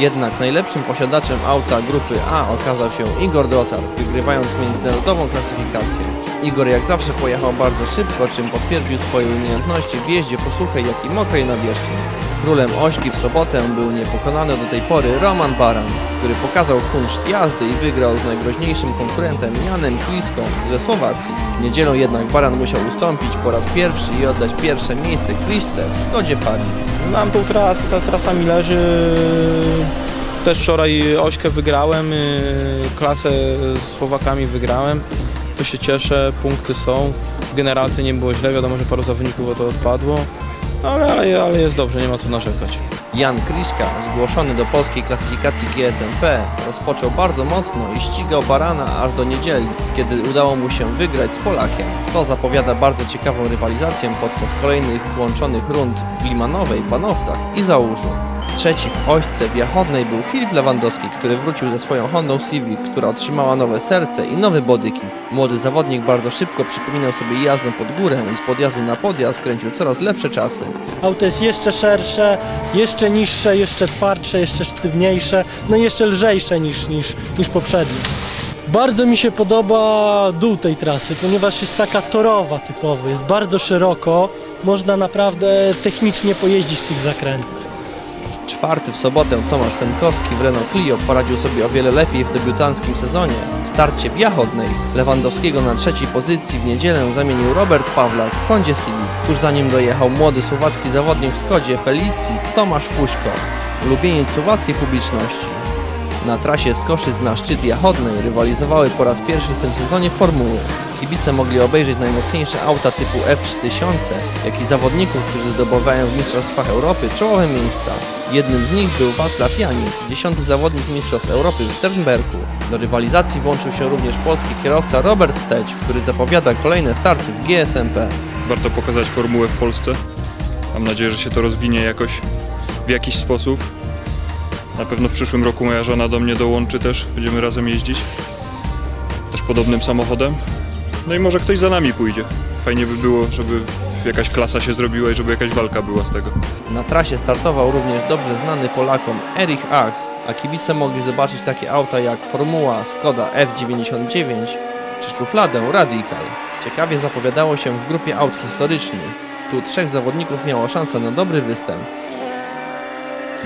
Jednak najlepszym posiadaczem auta grupy A okazał się Igor Dotar, wygrywając międzynarodową klasyfikację. Igor jak zawsze pojechał bardzo szybko, czym potwierdził swoje umiejętności w jeździe po suchej, jak i mokrej nawierzchni. Królem ośki w sobotę był niepokonany do tej pory Roman Baran, który pokazał kunszt jazdy i wygrał z najgroźniejszym konkurentem Janem Kliską ze Słowacji. W niedzielę jednak Baran musiał ustąpić po raz pierwszy i oddać pierwsze miejsce Klisce w Skodzie Fabii. Znam tą trasę, ta trasa mi leży. Też wczoraj ośkę wygrałem, y, klasę z Słowakami wygrałem. To się cieszę, punkty są. W generalce nie było źle, wiadomo, że paru zawodników o to odpadło. Ale, ale, ale jest dobrze, nie ma co narzekać. Jan Kriszka, zgłoszony do polskiej klasyfikacji GSMP, rozpoczął bardzo mocno i ścigał Barana aż do niedzieli, kiedy udało mu się wygrać z Polakiem. To zapowiada bardzo ciekawą rywalizację podczas kolejnych włączonych rund w Limanowej, Panowcach i Załóżu. Trzeci w ośce wjachodnej był Filip Lewandowski, który wrócił ze swoją Hondą Civic, która otrzymała nowe serce i nowy bodyki. Młody zawodnik bardzo szybko przypominał sobie jazdę pod górę i z podjazdu na podjazd kręcił coraz lepsze czasy. Auto jest jeszcze szersze, jeszcze niższe, jeszcze twardsze, jeszcze sztywniejsze, no i jeszcze lżejsze niż, niż, niż poprzednie. Bardzo mi się podoba dół tej trasy, ponieważ jest taka torowa typowo, jest bardzo szeroko, można naprawdę technicznie pojeździć w tych zakrętach. Czwarty w sobotę Tomasz Senkowski w Renault Clio poradził sobie o wiele lepiej w debiutanckim sezonie. W starcie w Jachodnej Lewandowskiego na trzeciej pozycji w niedzielę zamienił Robert Pawlak w Hondzie Civic. Tuż za nim dojechał młody słowacki zawodnik w Skodzie Felicji Tomasz Puszko, ulubieniec słowackiej publiczności. Na trasie z Koszyc na szczyt Jachodnej rywalizowały po raz pierwszy w tym sezonie formuły. Kibice mogli obejrzeć najmocniejsze auta typu F3000, jak i zawodników, którzy zdobywają w Mistrzostwach Europy czołowe miejsca. Jednym z nich był Wacław Janik, dziesiąty zawodnik Mistrzostw Europy w Sternbergu. Do rywalizacji włączył się również polski kierowca Robert Steć, który zapowiada kolejne starty w GSMP. warto pokazać formułę w Polsce. Mam nadzieję, że się to rozwinie jakoś w jakiś sposób. Na pewno w przyszłym roku moja żona do mnie dołączy też, będziemy razem jeździć. Też podobnym samochodem. No i może ktoś za nami pójdzie. Fajnie by było, żeby jakaś klasa się zrobiła i żeby jakaś walka była z tego. Na trasie startował również dobrze znany Polakom Erich Ax, a kibice mogli zobaczyć takie auta jak Formuła, Skoda F99 czy szufladę Radical. Ciekawie zapowiadało się w grupie aut historycznych. Tu trzech zawodników miało szansę na dobry występ.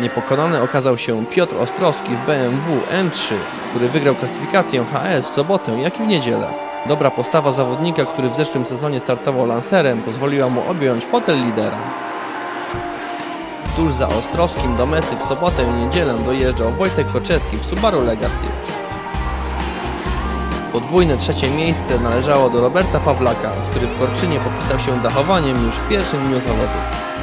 Niepokonany okazał się Piotr Ostrowski w BMW M3, który wygrał klasyfikację HS w sobotę, jak i w niedzielę. Dobra postawa zawodnika, który w zeszłym sezonie startował Lancerem, pozwoliła mu objąć fotel lidera. Tuż za Ostrowskim do mety w sobotę i niedzielę dojeżdżał Wojtek Koczewski w Subaru Legacy. Podwójne trzecie miejsce należało do Roberta Pawlaka, który w Korczynie popisał się dachowaniem już w pierwszym dniu zawodów.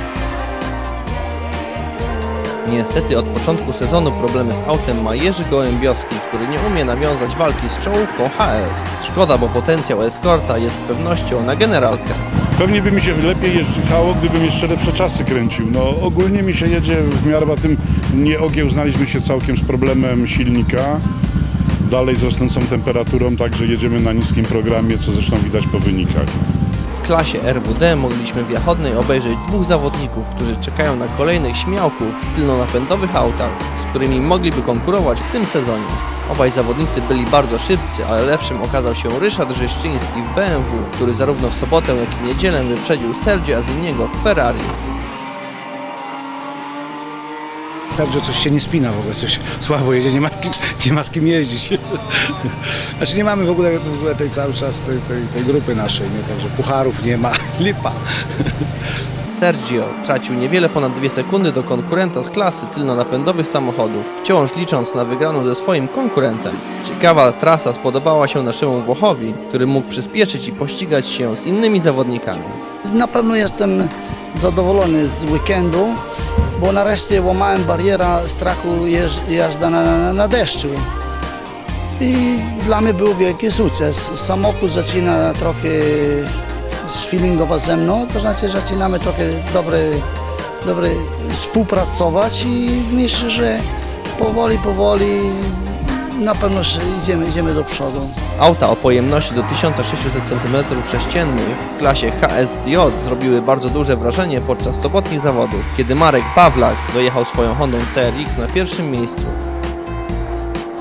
Niestety od początku sezonu problemy z autem ma Jerzy Gołębiowski, który nie umie nawiązać walki z czołówką HS. Szkoda, bo potencjał Escorta jest z pewnością na generalkę. Pewnie by mi się lepiej jeździło, gdybym jeszcze lepsze czasy kręcił. No ogólnie mi się jedzie w miarę a tym nie ogiełznaliśmy się całkiem z problemem silnika. Dalej z rosnącą temperaturą, także jedziemy na niskim programie, co zresztą widać po wynikach. Klasie RWD mogliśmy w Jachodnej obejrzeć dwóch zawodników, którzy czekają na kolejnych śmiałków w tylnonapędowych autach, z którymi mogliby konkurować w tym sezonie. Obaj zawodnicy byli bardzo szybcy, ale lepszym okazał się Ryszard Rzeszczyński w BMW, który zarówno w sobotę, jak i niedzielę wyprzedził Sergio Aziniego w Ferrari. Sergio coś się nie spina w ogóle, coś słabo jedzie, nie ma, z kim- nie ma z kim jeździć. Znaczy nie mamy w ogóle, w ogóle tej cały czas tej, tej, tej grupy naszej, nie? także pucharów nie ma, lipa. Sergio tracił niewiele ponad 2 sekundy do konkurenta z klasy tylnonapędowych samochodów, wciąż licząc na wygraną ze swoim konkurentem. Ciekawa trasa spodobała się naszemu Włochowi, który mógł przyspieszyć i pościgać się z innymi zawodnikami. Na pewno jestem zadowolony z weekendu, bo nareszcie łamałem barierę strachu jazda na, na, deszczu. I dla mnie był wielki sukces. Samochód zaczyna trochę sfeelingować ze mną, to znaczy zaczynamy trochę dobry, dobry współpracować i myślę, że powoli, powoli na pewno idziemy, idziemy do przodu. Auta o pojemności do 1600 cm3 w klasie HSJ zrobiły bardzo duże wrażenie podczas sobotnich zawodów, kiedy Marek Pawlak dojechał swoją Hondą CRX na pierwszym miejscu.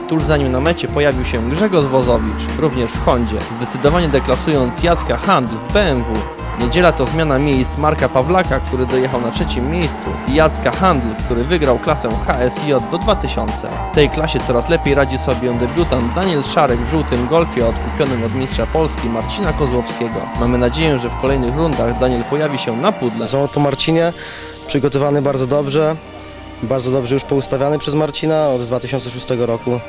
Tuż za nim na mecie pojawił się Grzegorz Wozowicz, również w Hondzie, zdecydowanie deklasując Jacka Handl w BMW. Niedziela to zmiana miejsc Marka Pawlaka, który dojechał na trzecim miejscu i Jacka Handl, który wygrał klasę HSJ do 2000. W tej klasie coraz lepiej radzi sobie debiutant Daniel Szarek w żółtym golfie odkupionym od mistrza Polski Marcina Kozłowskiego. Mamy nadzieję, że w kolejnych rundach Daniel pojawi się na pudle. Zawód po Marcinie, przygotowany bardzo dobrze, bardzo dobrze już poustawiany przez Marcina od 2006 roku.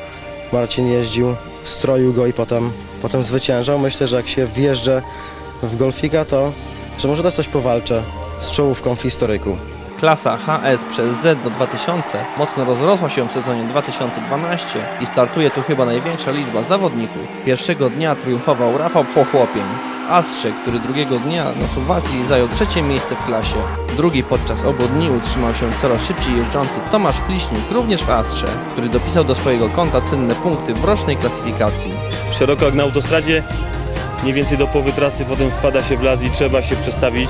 Marcin jeździł, stroił go i potem, potem zwyciężał. Myślę, że jak się wjeżdża w golfika, to że może dać coś powalczę z czołówką w historyku. Klasa HS przez Z do 2000 mocno rozrosła się w sezonie 2012 i startuje tu chyba największa liczba zawodników. Pierwszego dnia triumfował Rafał Pochłopień, Astrze, który drugiego dnia na Słowacji zajął trzecie miejsce w klasie. Drugi podczas obu dni utrzymał się coraz szybciej jeżdżący Tomasz Pliśnik, również w Astrze, który dopisał do swojego konta cenne punkty w rocznej klasyfikacji. szeroko jak na autostradzie, mniej więcej do połowy trasy, potem wpada się w las i trzeba się przestawić,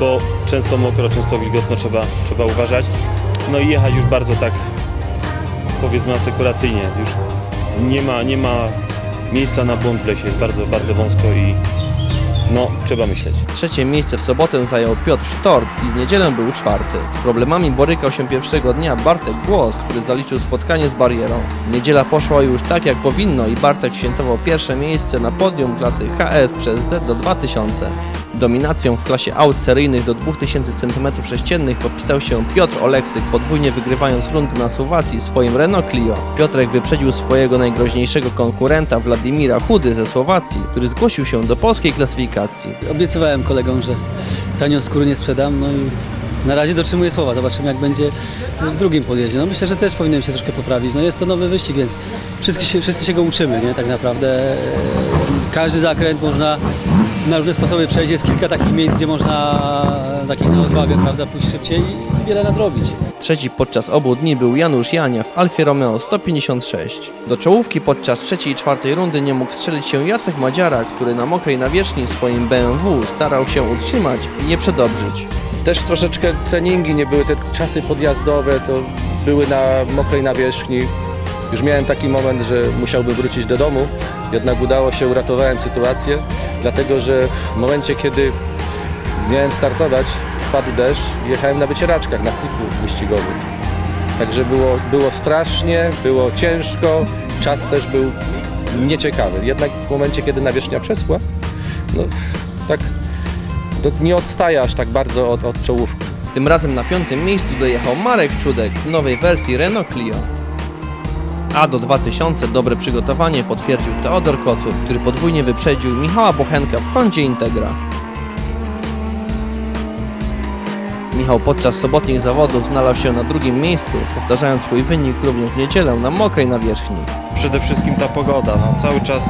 bo często mokro, często wilgotno trzeba, trzeba uważać. No i jechać już bardzo tak, powiedzmy asekuracyjnie, już nie ma, nie ma miejsca na błąd w lesie, jest bardzo, bardzo wąsko i no, trzeba myśleć. Trzecie miejsce w sobotę zajął Piotr Sztort i w niedzielę był czwarty. Z problemami borykał się pierwszego dnia Bartek Głos, który zaliczył spotkanie z barierą. Niedziela poszła już tak jak powinno i Bartek świętował pierwsze miejsce na podium klasy HS przez Z do 2000. Dominacją w klasie aut seryjnych do 2000 cm3 popisał się Piotr Oleksyk, podwójnie wygrywając rundę na Słowacji swoim Renault Clio. Piotrek wyprzedził swojego najgroźniejszego konkurenta Władimira Chudy ze Słowacji, który zgłosił się do polskiej klasyfikacji. Obiecywałem kolegom, że tanio skóry nie sprzedam, no i na razie dotrzymuję słowa. Zobaczymy jak będzie w drugim podjeździe. No myślę, że też powinienem się troszkę poprawić. No jest to nowy wyścig, więc wszyscy się, wszyscy się go uczymy, nie? Tak naprawdę każdy zakręt można na różne sposoby przejść. Jest kilka takich miejsc, gdzie można takich na odwagę, prawda, pójść szybciej i wiele nadrobić. Trzeci podczas obu dni był Janusz Jania w Alfie Romeo 156. Do czołówki podczas trzeciej i czwartej rundy nie mógł strzelić się Jacek Madziara, który na mokrej nawierzchni swoim BMW starał się utrzymać i nie przedobrzyć. Też troszeczkę treningi nie były, te czasy podjazdowe to były na mokrej nawierzchni. Już miałem taki moment, że musiałbym wrócić do domu, jednak udało się, uratowałem sytuację, dlatego że w momencie, kiedy miałem startować, wpadł deszcz i jechałem na wycieraczkach, na sliku wyścigowym. Także było, było strasznie, było ciężko, czas też był nieciekawy. Jednak w momencie, kiedy nawierzchnia przeschła, no tak to nie odstaje aż tak bardzo od, od czołówki. Tym razem na piątym miejscu dojechał Marek Czudek w nowej wersji Renault Clio. A do 2000 dobre przygotowanie potwierdził Teodor Kocur, który podwójnie wyprzedził Michała Bochenka w Hondzie Integra. Michał podczas sobotnich zawodów znalazł się na drugim miejscu, powtarzając swój wynik również w niedzielę na mokrej nawierzchni. Przede wszystkim ta pogoda. No, cały czas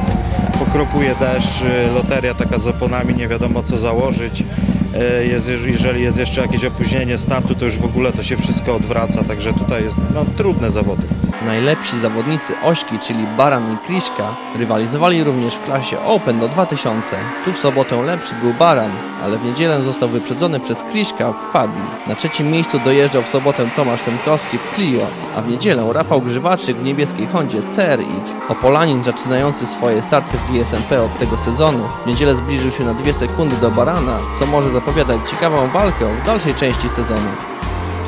pokropuje deszcz, y, loteria taka z oponami, nie wiadomo co założyć. Y, Jest, jeżeli jest jeszcze jakieś opóźnienie startu, to już w ogóle to się wszystko odwraca, także tutaj jest no, trudne zawody. Najlepsi zawodnicy Ośki, czyli Baran i Kliszka, rywalizowali również w klasie Open do 2000. Tu w sobotę lepszy był Baran, ale w niedzielę został wyprzedzony przez Kliszka w Fabii. Na trzecim miejscu dojeżdżał w sobotę Tomasz Senkowski w Clio, a w niedzielę Rafał Grzywaczyk w niebieskiej Hondzie CRX. Opolanin zaczynający swoje starty w GSMP od tego sezonu w niedzielę zbliżył się na 2 sekundy do Barana, co może zapowiadać ciekawą walkę w dalszej części sezonu.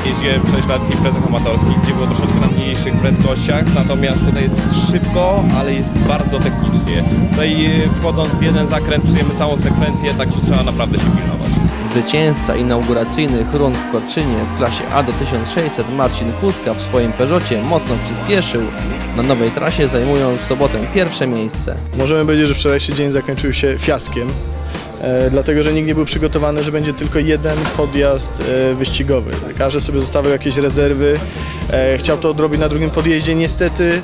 Jeździłem 6 lat w imprezach amatorskich, gdzie było troszeczkę na mniejszych prędkościach, natomiast tutaj jest szybko, ale jest bardzo technicznie. Tutaj e, wchodząc w jeden zakręt czujemy całą sekwencję, także trzeba naprawdę się pilnować. Zwycięzca inauguracyjnych rund w Korczynie w klasie A do 1600 Marcin Kuska w swoim Peugeotie mocno przyspieszył, na nowej trasie zajmując w sobotę pierwsze miejsce. Możemy powiedzieć, że wczorajszy dzień zakończył się fiaskiem, dlatego że nikt nie był przygotowany, że będzie tylko jeden podjazd e, wyścigowy. Każdy sobie zostawiał jakieś rezerwy, e, chciał to odrobić na drugim podjeździe. Niestety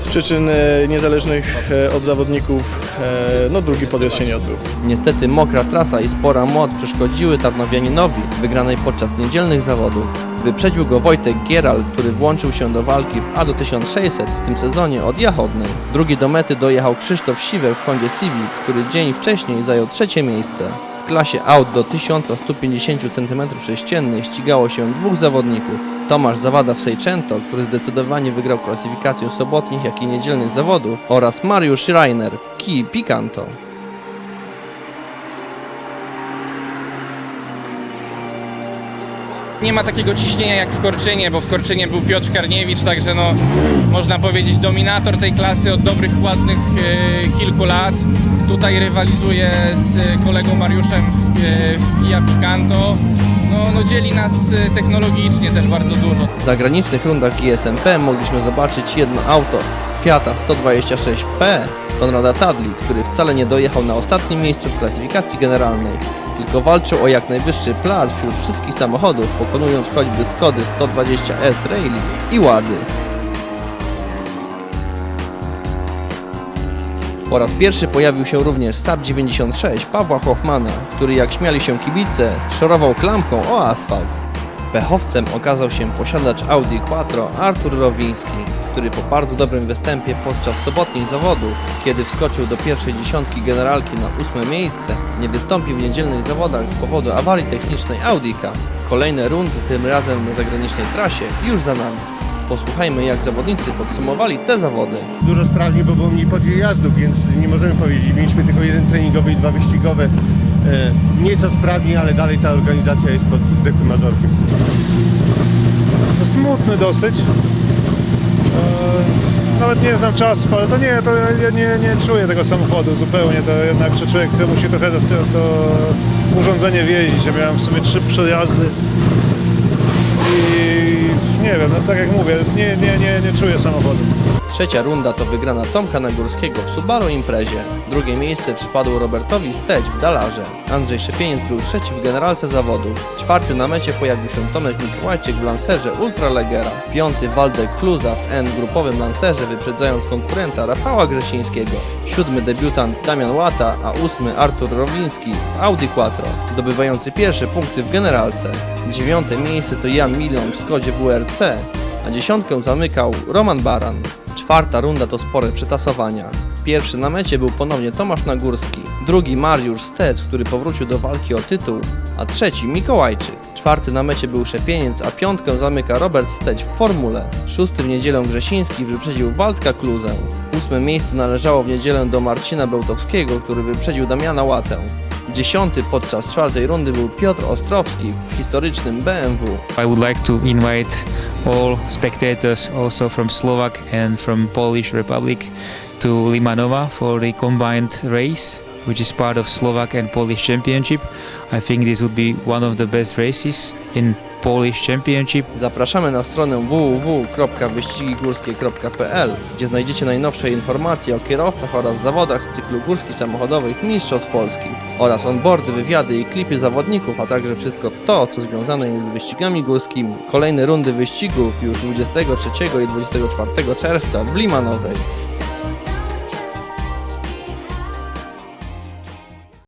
z przyczyn e, niezależnych e, od zawodników e, no drugi podjazd się nie odbył. Niestety mokra trasa i spora moc przeszkodziły Tarnowianinowi wygranej podczas niedzielnych zawodów. Wyprzedził go Wojtek Gieral, który włączył się do walki w ADO 1600 w tym sezonie od Jachodnej. Drugi do mety dojechał Krzysztof Siwer w Hondzie Civic, który dzień wcześniej zajął trzecie miejsce. Klasie aut do 1150 cm3 ścigało się dwóch zawodników. Tomasz Zawada w Seicento, który zdecydowanie wygrał klasyfikację sobotnich jak i niedzielnych zawodów oraz Mariusz Schreiner w Kij Picanto. Nie ma takiego ciśnienia jak w Korczynie, bo w Korczynie był Piotr Karniewicz, także no, można powiedzieć dominator tej klasy od dobrych, ładnych e, kilku lat. Tutaj rywalizuje z kolegą Mariuszem w, e, w Kia Picanto. No, no dzieli nas e, technologicznie też bardzo dużo. W zagranicznych rundach GSMP mogliśmy zobaczyć jedno auto Fiata 126P Konrada Tadli, który wcale nie dojechał na ostatnim miejscu w klasyfikacji generalnej, tylko walczył o jak najwyższy plac wśród wszystkich samochodów, pokonując choćby Skody 120S Rally i Łady. Po raz pierwszy pojawił się również Saab 96 Pawła Hoffmana, który jak śmiali się kibice, szorował klamką o asfalt. Pechowcem okazał się posiadacz Audi Quattro Artur Rowiński, który po bardzo dobrym występie podczas sobotnich zawodów, kiedy wskoczył do pierwszej dziesiątki generalki na ósme miejsce, nie wystąpił w niedzielnych zawodach z powodu awarii technicznej Audika. Kolejne rundy, tym razem na zagranicznej trasie, już za nami. Posłuchajmy jak zawodnicy podsumowali te zawody. Dużo sprawniej, bo było mniej podjazdów, więc nie możemy powiedzieć. Mieliśmy tylko jeden treningowy i dwa wyścigowe. E, Nieco sprawniej, ale dalej ta organizacja jest pod zdechłym mazorkiem. No, smutny dosyć. E, nawet nie znam czasów, ale to nie, to ja nie, nie czuję tego samochodu zupełnie. To jednak człowiek to musi trochę w to, to urządzenie wjeździć. Ja miałem w sumie trzy przejazdy no tak jak mówię, nie, nie, nie, nie czuję samochodu. Trzecia runda to wygrana Tomka Nagórskiego w Subaru Imprezie. Drugie miejsce przypadło Robertowi Steć w Dalarze. Andrzej Szepieniec był trzeci w generalce zawodów. Czwarty na mecie pojawił się Tomek Mikołajczyk w Lancerze Ultralegera. Piąty Waldek Kluza w N grupowym Lancerze wyprzedzając konkurenta Rafała Grzesińskiego. Siódmy debiutant Damian Łata, a ósmy Artur Rowiński w Audi Quattro, zdobywający pierwsze punkty w generalce. Dziewiąte miejsce to Jan Milion w Skodzie WRC, a dziesiątkę zamykał Roman Baran. Czwarta runda to spore przetasowania. Pierwszy na mecie był ponownie Tomasz Nagórski, drugi Mariusz Stec, który powrócił do walki o tytuł, a trzeci Mikołajczyk. Czwarty na mecie był Szepieniec, a piątkę zamyka Robert Steć w formule. Szósty w niedzielę Grzesiński wyprzedził Waldka Kluzę. Ósme miejsce należało w niedzielę do Marcina Bełtowskiego, który wyprzedził Damiana Łatę. Dziesiąty podczas czwartej rundy był Piotr Ostrowski w historycznym BMW. I would like to invite all spectators also from Slovak and from Polish Republic to Limanova for the combined race which is part of Slovak and Polish championship. I think this would be one of the best races in Polish championship. Zapraszamy na stronę www.wyścigigórskie.pl, gdzie znajdziecie najnowsze informacje o kierowcach oraz zawodach z cyklu górskich samochodowych Mistrzostw Polski oraz onboardy, wywiady i klipy zawodników, a także wszystko to, co związane jest z wyścigami górskimi. Kolejne rundy wyścigów już 23 i 24 czerwca w Limanowej.